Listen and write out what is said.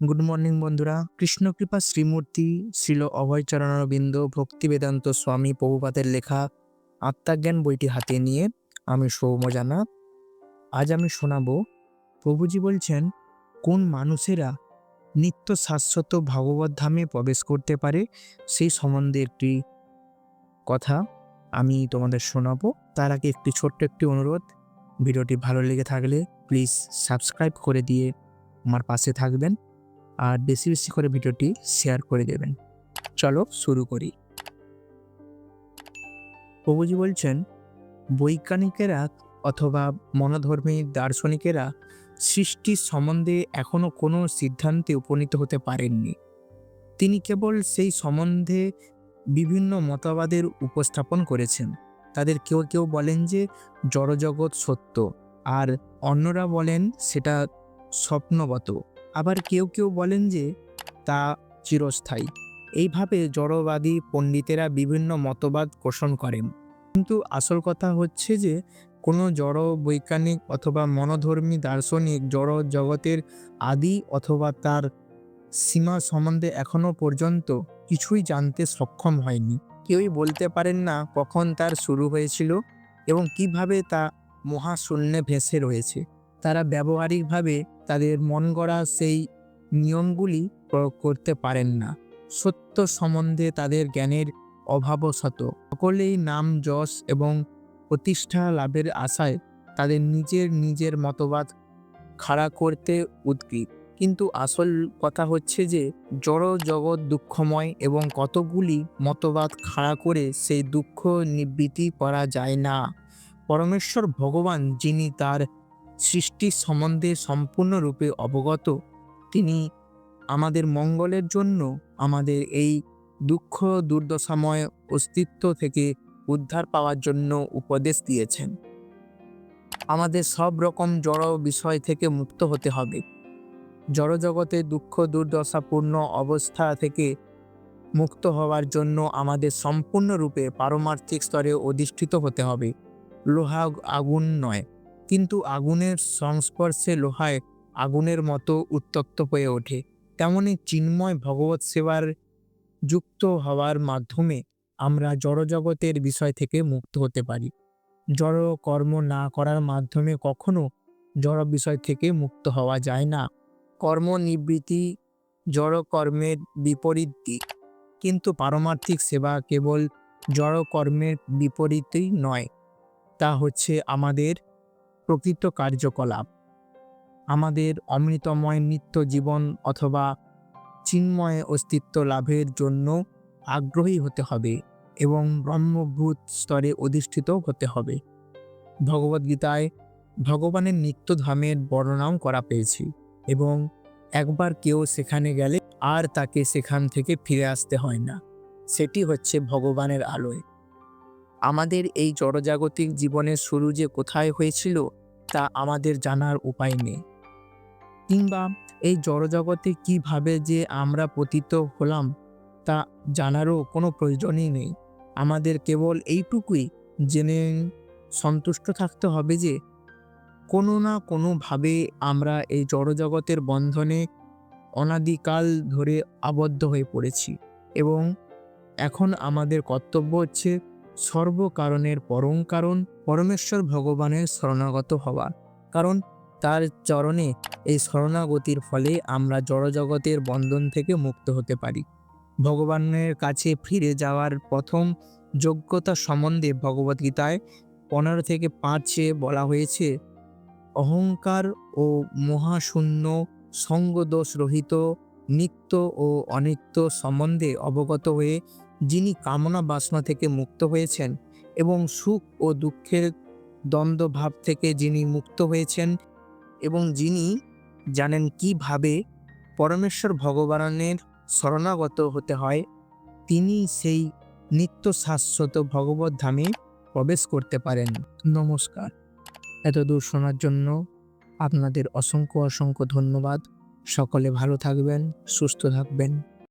Good morning বন্ধুরা। কৃষ্ণকৃপা শ্রীমূর্তি শ্রীল অভয়চরণারবিন্দ ভক্তি বেদান্ত স্বামী প্রভুপাতের লেখা আত্মাজ্ঞান বইটি হাতে নিয়ে আমি সৌম্য জানা। আজ আমি শোনাব, প্রভুজি বলছেন, কোন মানুষেরা নিত্য শাশ্বত ভগবত ধামে প্রবেশ করতে পারে সেই সম্বন্ধে একটি কথা আমি তোমাদের শোনাবো। তার আগে একটি ছোট্ট একটি অনুরোধ, ভিডিওটি ভালো লেগে থাকলে প্লিজ সাবস্ক্রাইব করে দিয়ে আমার পাশে থাকবেন। আর বেশি বেশি করে ভিডিওটি শেয়ার করে দেবেন। চলো শুরু করি। প্রভুজি বলছেন, বৈজ্ঞানিকেরা অথবা মনোধর্মী দার্শনিকেরা সৃষ্টির সম্বন্ধে এখনও কোনো সিদ্ধান্তে উপনীত হতে পারেননি। তিনি কেবল সেই সম্বন্ধে বিভিন্ন মতবাদের উপস্থাপন করেছেন। তাদের কেউ কেউ বলেন যে জড়জগৎ সত্য, আর অন্যরা বলেন সেটা স্বপ্নগত আবার কেউ কেউ বলেন যে, তা চিরস্থায়ী। এইভাবে জড়বাদী পণ্ডিতেরা বিভিন্ন মতবাদ পোষণ করেন। কিন্তু আসল কথা হচ্ছে যে, কোনো জড় বৈজ্ঞানিক অথবা মনোধর্মী দার্শনিক জড় জগতের আদি অথবা তার সীমা সম্বন্ধে এখনও পর্যন্ত কিছুই জানতে সক্ষম হয়নি। কেউই বলতে পারেন না কখন তার শুরু হয়েছিল এবং কীভাবে তা মহাশূন্যে ভেসে রয়েছে। তারা ব্যবহারিকভাবে তাদের মন গড়া সেই নিয়মগুলি প্রয়োগ করতে পারেন না। সত্য সম্বন্ধে তাদের জ্ঞানের অভাবশত সকলেই নাম, যশ এবং প্রতিষ্ঠা লাভের আশায় তাদের নিজের নিজের মতবাদ খাড়া করতে উদ্গ্রীব। কিন্তু আসল কথা হচ্ছে যে, জড় জগৎ দুঃখময় এবং কতগুলি মতবাদ খাড়া করে সেই দুঃখ নিবৃত্তি করা যায় না। পরমেশ্বর ভগবান যিনি তার সৃষ্টির সম্বন্ধে সম্পূর্ণরূপে অবগত, তিনি আমাদের মঙ্গলের জন্য আমাদের এই দুঃখ দুর্দশাময় অস্তিত্ব থেকে উদ্ধার পাওয়ার জন্য উপদেশ দিয়েছেন। আমাদের সব রকম জড় বিষয় থেকে মুক্ত হতে হবে। জড়জগতে দুঃখ দুর্দশাপূর্ণ অবস্থা থেকে মুক্ত হওয়ার জন্য আমাদের সম্পূর্ণরূপে পারমার্থিক স্তরে অধিষ্ঠিত হতে হবে। লোহা আগুন নয়। কিন্তু আগুনের সংস্পর্শে লোহায় আগুনের মতো উত্তপ্ত হয়ে ওঠে। তেমনি চিন্ময় ভগবত সেবার যুক্ত হওয়ার মাধ্যমে আমরা জড়জগতের বিষয় থেকে মুক্ত হতে পারি। জড় কর্ম না করার মাধ্যমে কখনো জড় বিষয় থেকে মুক্ত হওয়া যায় না। কর্ম নিবৃত্তি, জড় কর্মের বিপরীত দিক কিন্তু পারমার্থিক সেবা কেবল জড় কর্মের বিপরীতই নয়। তা হচ্ছে আমাদের প্রকৃত কার্যকলাপ। আমাদের অমৃতময় নিত্য জীবন অথবা চিন্ময় অস্তিত্ব লাভের জন্য আগ্রহী হতে হবে এবং ব্রহ্মভূত স্তরে অধিষ্ঠিত হতে হবে। ভগবদ্গীতায় ভগবানের নিত্যধামের বর্ণনাও করা পেয়েছি এবং একবার কেউ সেখানে গেলে আর তাকে সেখান থেকে ফিরে আসতে হয় না। সেটি হচ্ছে ভগবানের আলোয়। আমাদের এই জড়জাগতিক জীবনের শুরু যে কোথায় হয়েছিল তা আমাদের জানার উপায় নেই। কিংবা এই জড়জগতে কীভাবে যে আমরা পতিত হলাম, তা জানারও কোনো প্রয়োজনই নেই। আমাদের কেবল এইটুকুই জেনে সন্তুষ্ট থাকতে হবে যে, কোনো না কোনোভাবে আমরা এই জড়জগতের বন্ধনে অনাদিকাল ধরে আবদ্ধ হয়ে পড়েছি এবং এখন আমাদের কর্তব্য হচ্ছে সর্বকারণের পরম কারণ পরমেশ্বর ভগবানের শরণাগত হওয়া। কারণ তার চরণে এই শরণাগতির ফলে আমরা জড়জগতের বন্ধন থেকে মুক্ত হতে পারি। ভগবানের কাছে ফিরে যাওয়ার প্রথম যোগ্যতা সম্বন্ধে ভগবদ্গীতায় পনেরো থেকে পাঁচে বলা হয়েছে, অহংকার ও মহাশূন্য সঙ্গদোষ রহিত, নিত্য ও অনিত্য সম্বন্ধে অবগত হয়ে যিনি কামনা বাসনা থেকে মুক্ত হয়েছেন এবং সুখ ও দুঃখের দ্বন্দ্বভাব থেকে যিনি মুক্ত হয়েছেন এবং যিনি জানেন কীভাবে পরমেশ্বর ভগবানের শরণাগত হতে হয়, তিনি সেই নিত্য শাশ্বত ভগবত ধামে প্রবেশ করতে পারেন। নমস্কার। এত দূর শোনার জন্য আপনাদের অসংখ্য অসংখ্য ধন্যবাদ। সকলে ভালো থাকবেন, সুস্থ থাকবেন।